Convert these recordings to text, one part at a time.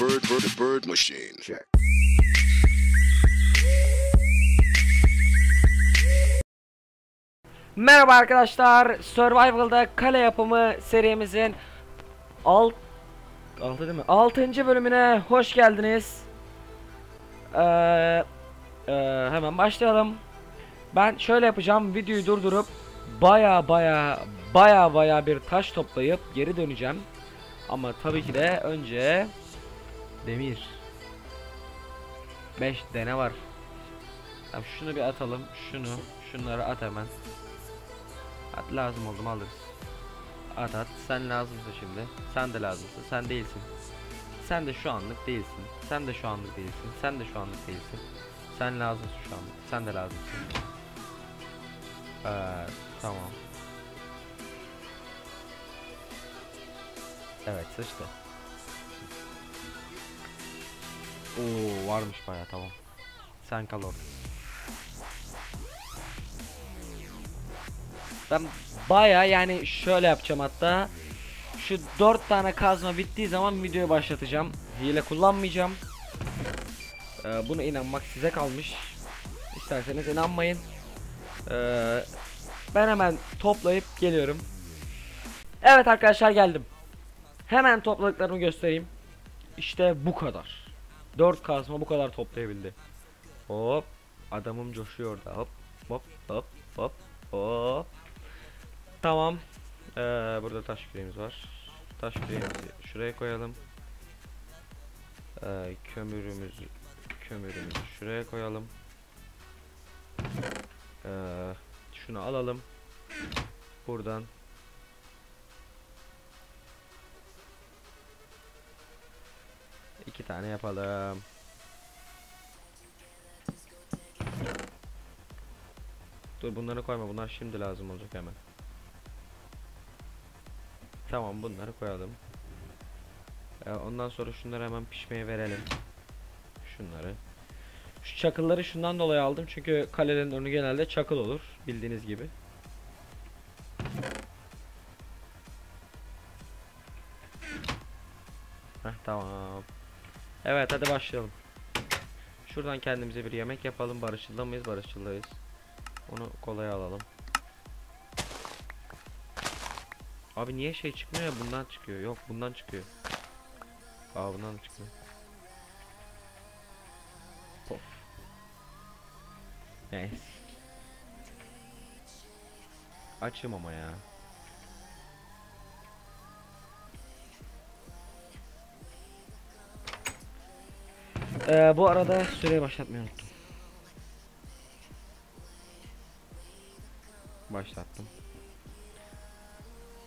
bird, bird, bird machine. Check. Merhaba arkadaşlar. Survival'da kale yapımı serimizin alt altı değil mi? 6. bölümüne hoş geldiniz. Ee, e, hemen başlayalım. Ben şöyle yapacağım. Videoyu durdurup baya baya baya baya bir taş toplayıp geri döneceğim. Ama tabii ki de önce demir. 5 dene var. Tamam, şunu bir atalım. Şunu, şunları at hemen. At lazım oldum alırız. At at. Sen lazımsın şimdi. Sen de lazımsın. Sen değilsin. Sen de şu anlık değilsin. Sen de şu anlık değilsin. Sen de şu anlık değilsin. Sen lazımsın şu anlık. Sen de lazımsın. Evet. Tamam. Evet sıçtı. Oo varmış baya tamam. Sen kal orada. Ben baya yani şöyle yapacağım hatta. Şu dört tane kazma bittiği zaman videoyu başlatacağım. Hile kullanmayacağım. Ee, buna inanmak size kalmış. İsterseniz inanmayın. Ee, ben hemen toplayıp geliyorum. Evet arkadaşlar geldim. Hemen topladıklarımı göstereyim. İşte bu kadar. 4 kazma bu kadar toplayabildi. Hop. Adamım coşuyor orada. Hop hop hop hop hop. Tamam. Ee, burada taş küreğimiz var. Taş küreğimizi şuraya koyalım. Ee, kömürümüzü kömürümüzü şuraya koyalım. Ee, şunu alalım. Buradan iki tane yapalım. Dur bunları koyma bunlar şimdi lazım olacak hemen. Tamam bunları koyalım. Ee, ondan sonra şunları hemen pişmeye verelim. Şunları. Şu çakılları şundan dolayı aldım çünkü kalelerin önü genelde çakıl olur bildiğiniz gibi. Hadi başlayalım. Şuradan kendimize bir yemek yapalım. Barışçılda mıyız? Barışçıldayız. Onu kolaya alalım. Abi niye şey çıkmıyor ya bundan çıkıyor. Yok bundan çıkıyor. Aa bundan da çıkmıyor. Pof. Neyse. Açım ama ya. Ee, bu arada süreyi başlatmayı unuttum. Başlattım.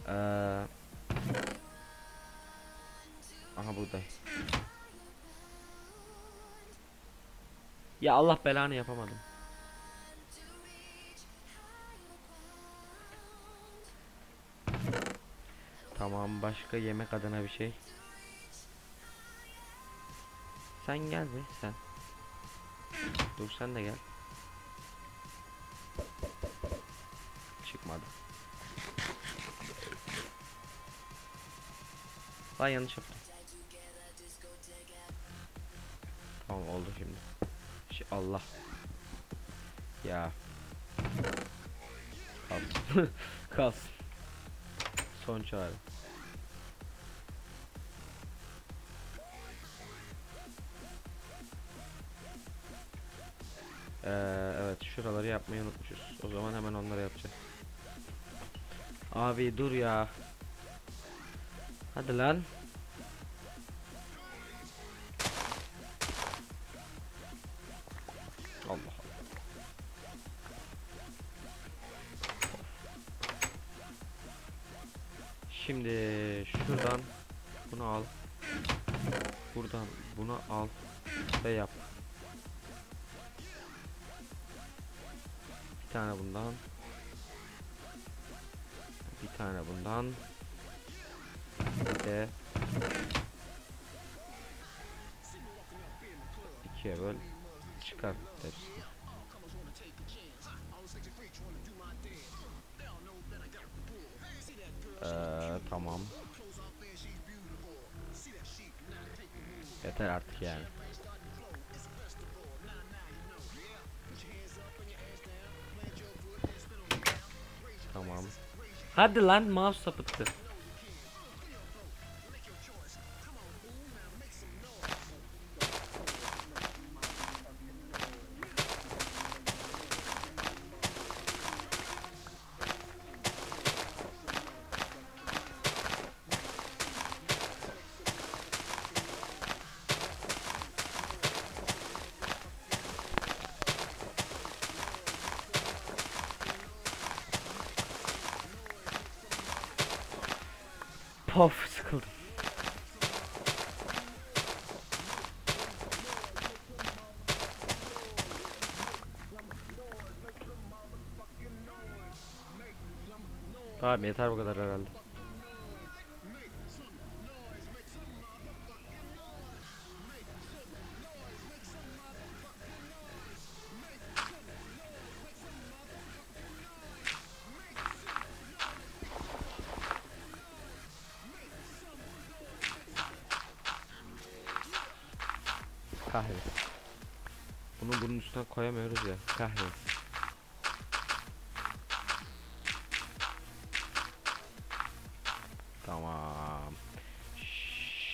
Ee, aha burada. Ya Allah belanı yapamadım. Tamam başka yemek adına bir şey. Sen gel be sen. Dur sen de gel. Çıkmadı. Lan yanlış yaptım. Tamam oldu şimdi. Şey, Allah. Ya. Kalsın. Kalsın. Son çare. Ee, evet şuraları yapmayı unutmuşuz. O zaman hemen onları yapacağız. Abi dur ya. Hadi lan. Allah. Şimdi şuradan bunu al. Buradan bunu al ve yap. Bir tane bundan. Bir tane bundan. Bir de ikiye böl. Çıkar hepsini. Ee, tamam. Yeter artık yani. Hadi lan mouse sapıttı. Pof sıkıldım. Tamam yeter bu kadar herhalde. Bunu bunun üstüne koyamıyoruz ya. Kahretsin. Tamam.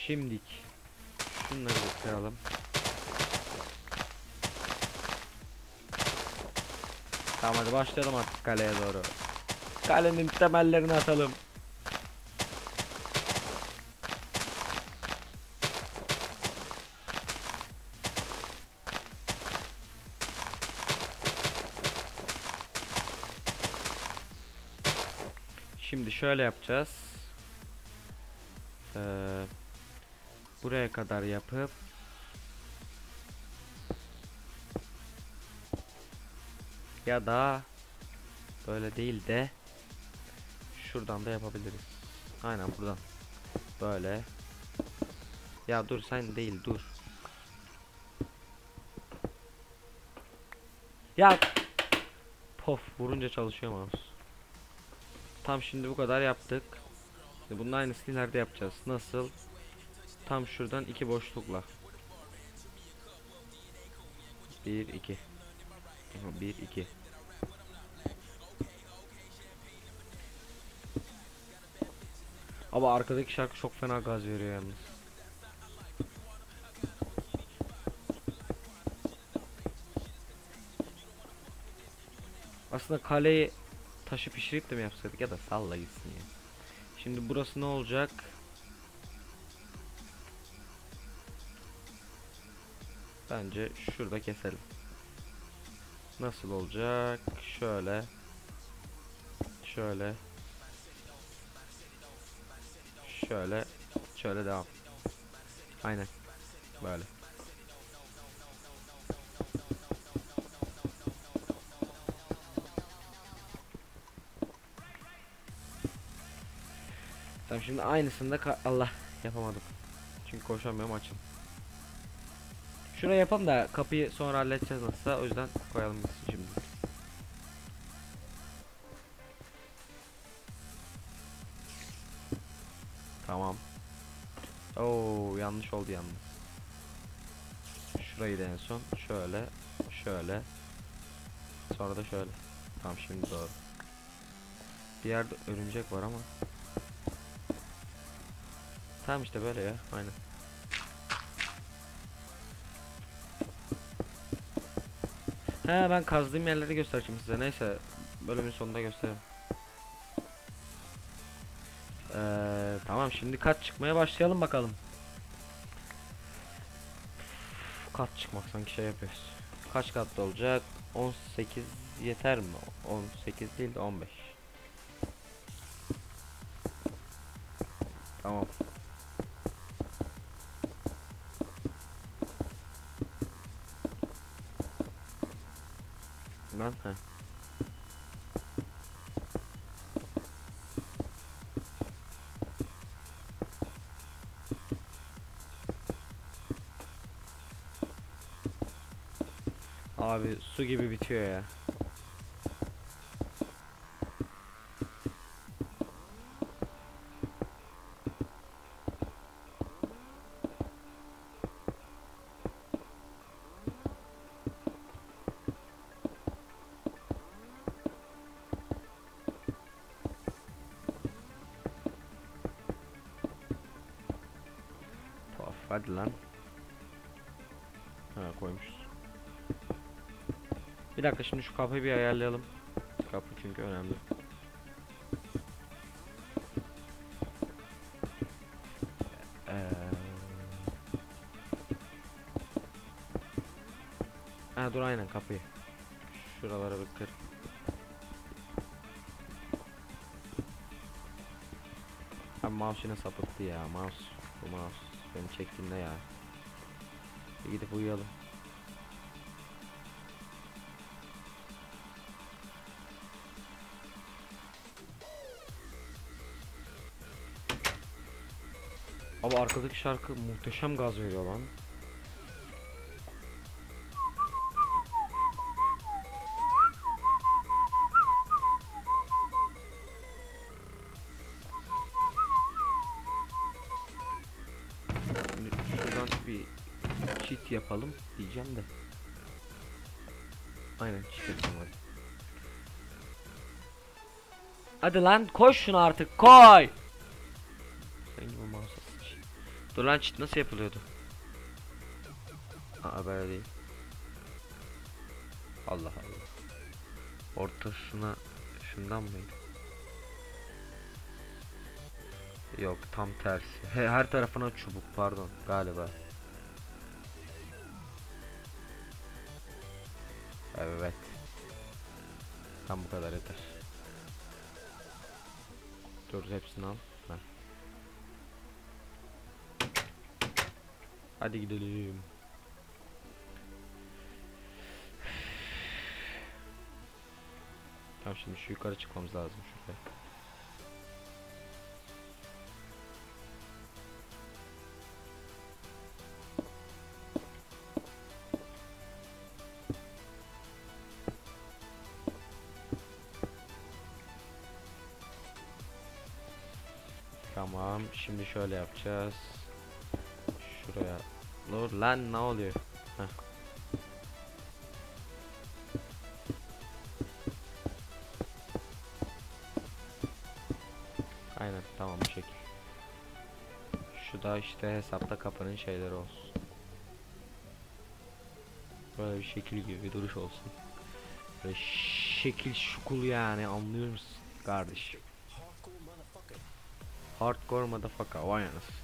Şimdik. Şunları da. Tamam hadi başlayalım artık kaleye doğru. Kalenin temellerini atalım. Şimdi şöyle yapacağız. Ee, buraya kadar yapıp ya da böyle değil de şuradan da yapabiliriz. Aynen buradan. Böyle. Ya dur sen değil dur. Ya Pof vurunca çalışıyor mouse. Tam şimdi bu kadar yaptık. Şimdi bunun aynısını ileride yapacağız. Nasıl? Tam şuradan iki boşlukla. 1 2 1 2 Ama arkadaki şarkı çok fena gaz veriyor yalnız. Aslında kaleyi taşı pişirip de mi yapsaydık ya da salla gitsin ya. Şimdi burası ne olacak? Bence şurada keselim. Nasıl olacak? Şöyle. Şöyle. Şöyle. Şöyle devam. Aynen. Böyle. Tamam şimdi aynısında Allah yapamadım. Çünkü koşamıyorum açım. Şuraya yapalım da kapıyı sonra halledeceğiz nasılsa o yüzden koyalım biz şimdi. Tamam. Oo yanlış oldu yalnız. Şurayı da en son şöyle şöyle sonra da şöyle. Tamam şimdi doğru. Bir yerde örümcek var ama Tamam işte böyle ya aynen. He ben kazdığım yerleri göstereceğim size neyse bölümün sonunda gösteririm. Ee, tamam şimdi kat çıkmaya başlayalım bakalım. Kat çıkmak sanki şey yapıyoruz. Kaç katlı olacak? 18 yeter mi? 18 değil de 15. Tamam. Lan he. Abi su gibi bitiyor ya. Hadi lan. Ha koymuşuz. Bir dakika şimdi şu kapıyı bir ayarlayalım. Kapı çünkü önemli. Eee... Ha dur aynen kapıyı. Şuralara bir kır. Ha mouse yine sapıttı ya mouse. Bu mouse beni çektiğinde ya. Bir gidip uyuyalım. Abi arkadaki şarkı muhteşem gaz veriyor lan. Cheat yapalım diyeceğim de. Aynen cheat yapalım hadi. Hadi lan koy şunu artık koy. Sen gibi mouse atmış. Dur lan cheat nasıl yapılıyordu? Aa böyle değil. Allah Allah. Ortasına şundan mıydı? Yok tam tersi. He, her tarafına çubuk pardon galiba. Evet. Tam bu kadar yeter. Dur hepsini al. Ver. Hadi gidelim. Tamam şimdi şu yukarı çıkmamız lazım şuraya. Şimdi şöyle yapacağız. Şuraya. Dur lan ne oluyor? Heh. Aynen tamam bu şekil. Şu da işte hesapta kapının şeyleri olsun. Böyle bir şekil gibi bir duruş olsun. Böyle şekil şukul yani anlıyor musun kardeşim? Hardcore motherfucker vay anasını.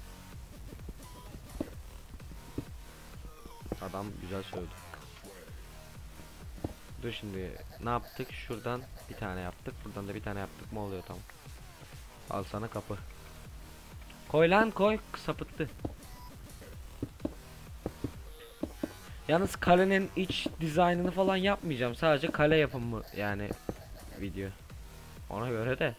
Adam güzel söyledi. Dur şimdi ne yaptık? Şuradan bir tane yaptık. Buradan da bir tane yaptık mı oluyor tamam. Al sana kapı. Koy lan koy sapıttı. Yalnız kalenin iç dizaynını falan yapmayacağım. Sadece kale yapımı yani video. Ona göre de.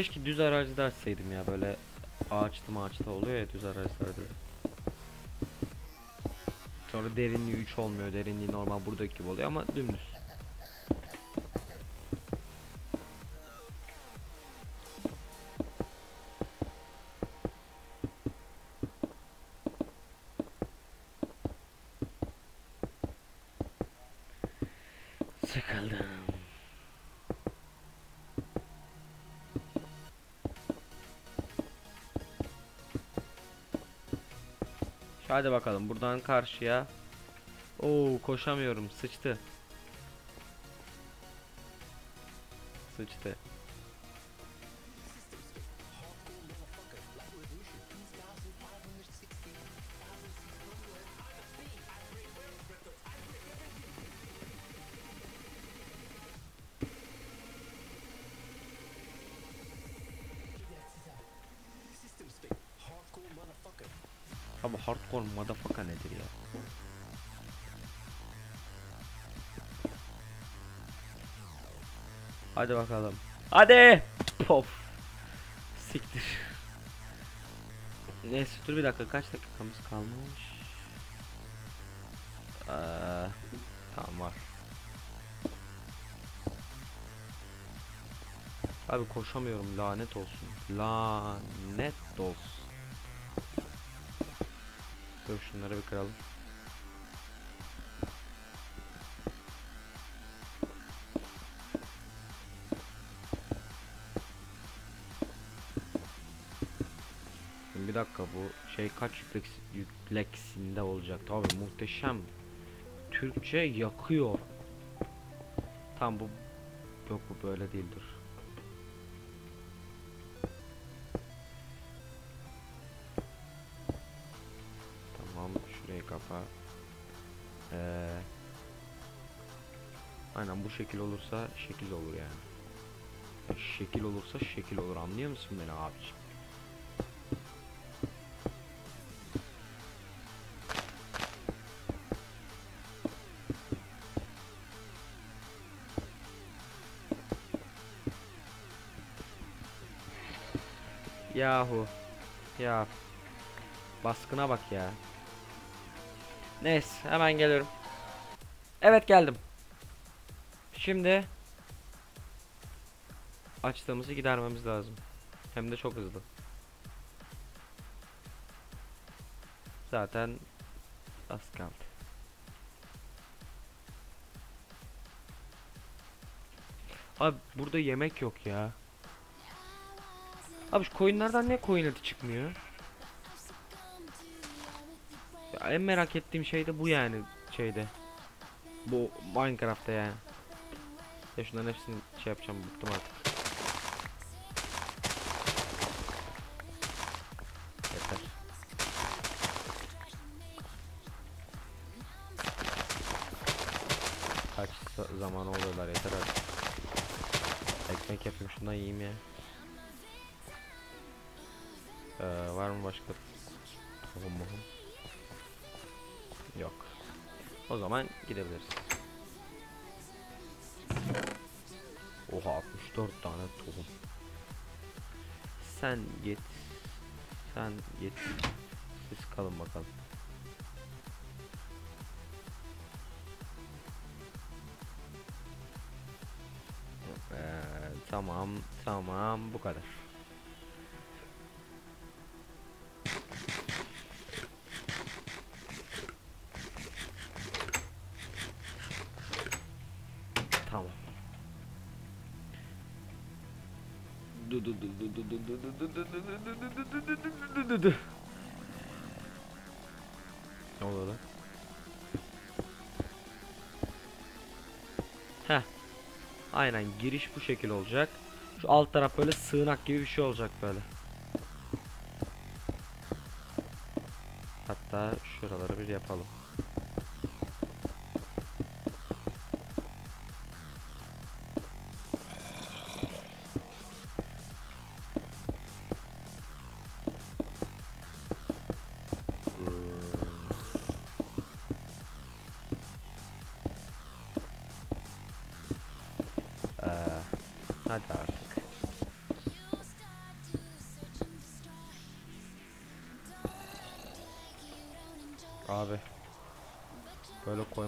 Keşke düz arazide açsaydım ya böyle ağaçlı ağaçta oluyor ya düz arazilerde. Sonra derinliği 3 olmuyor. Derinliği normal buradaki gibi oluyor ama dümdüz. Hadi bakalım buradan karşıya. Oo koşamıyorum sıçtı. Sıçtı. Abi hardcore motherfucker nedir ya? Hadi bakalım. Hadi. Pof. Siktir. Neyse dur bir dakika kaç dakikamız kalmış? Ee, tamam var. Abi koşamıyorum lanet olsun. Lanet olsun. Dur şunları bir kıralım. Bir dakika bu şey kaç yükleks yükleksinde olacak? Tabii muhteşem. Türkçe yakıyor. Tam bu yok bu böyle değildir. Şekil olursa şekil olur yani. Ya şekil olursa şekil olur anlıyor musun beni abiciğim? Yahu. Ya. Baskına bak ya. Neyse hemen geliyorum. Evet geldim. Şimdi açtığımızı gidermemiz lazım. Hem de çok hızlı. Zaten az kaldı. Abi burada yemek yok ya. Abi şu koyunlardan ne koyun eti çıkmıyor? Ya en merak ettiğim şey de bu yani şeyde. Bu Minecraft'ta yani. Ya şunların hepsini şey yapacağım bıktım artık. Yeter. Kaç za- zaman oluyorlar yeter artık. Ekmek yapayım şundan yiyeyim ya. Ee, var mı başka tohum? Yok. O zaman gidebiliriz. 64 tane tohum. Sen git. Sen git. Siz kalın bakalım. Ee, tamam, tamam bu kadar. Ne oluyor lan? Heh. Aynen giriş bu şekil olacak. Şu alt taraf böyle sığınak gibi bir şey olacak böyle. Hatta şuraları bir yapalım.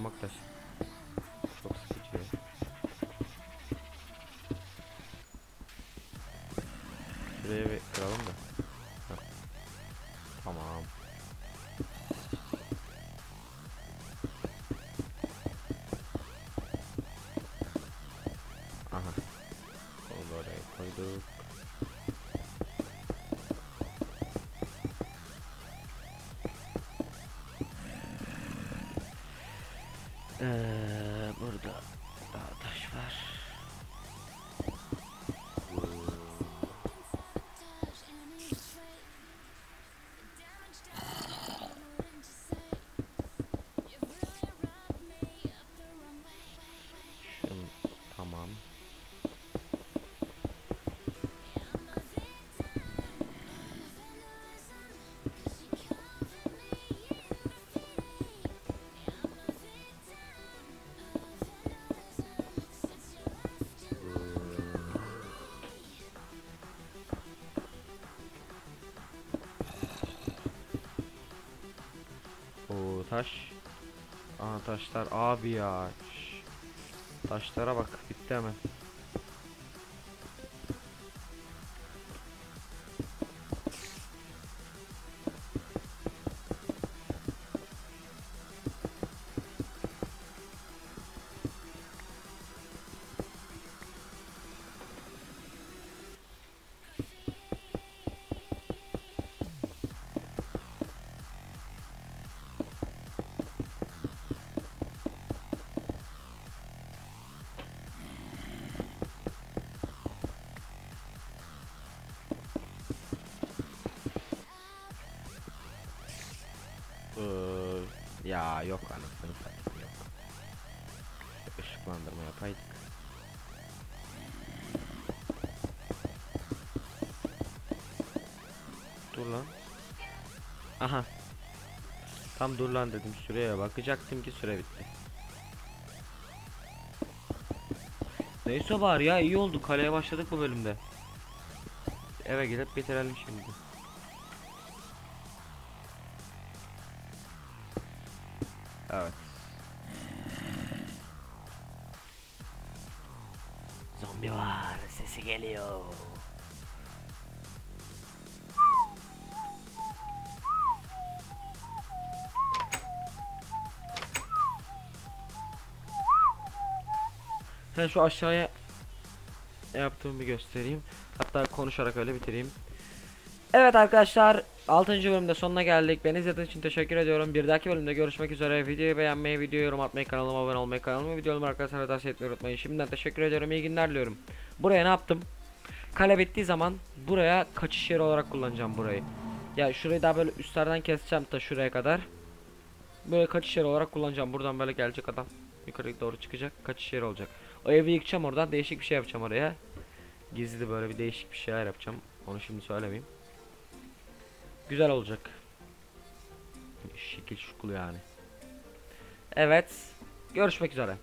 maktaş. Taş. Aha taşlar abi ya. Taşlara bak bitti hemen. Ya yok anasını satayım yok. Işıklandırma yapaydık. Dur lan. Aha. Tam dur lan dedim süreye bakacaktım ki süre bitti. Neyse var ya iyi oldu kaleye başladık bu bölümde. Eve gidip bitirelim şimdi. Ben şu aşağıya yaptığımı bir göstereyim. Hatta konuşarak öyle bitireyim. Evet arkadaşlar 6. bölümde sonuna geldik. Beni izlediğiniz için teşekkür ediyorum. Bir dahaki bölümde görüşmek üzere. Videoyu beğenmeyi, videoyu yorum atmayı, kanalıma abone olmayı, kanalıma videolarımı arkadaşlara tavsiye etmeyi unutmayın. Şimdiden teşekkür ediyorum. İyi günler diliyorum. Buraya ne yaptım? Kale bittiği zaman buraya kaçış yeri olarak kullanacağım burayı. Ya şurayı daha böyle üstlerden keseceğim ta şuraya kadar. Böyle kaçış yeri olarak kullanacağım. Buradan böyle gelecek adam. Yukarı doğru çıkacak. Kaçış yeri olacak. O evi yıkacağım oradan. Değişik bir şey yapacağım oraya. Gizli böyle bir değişik bir şeyler yapacağım. Onu şimdi söylemeyeyim. Güzel olacak. Şekil şukul yani. Evet. Görüşmek üzere.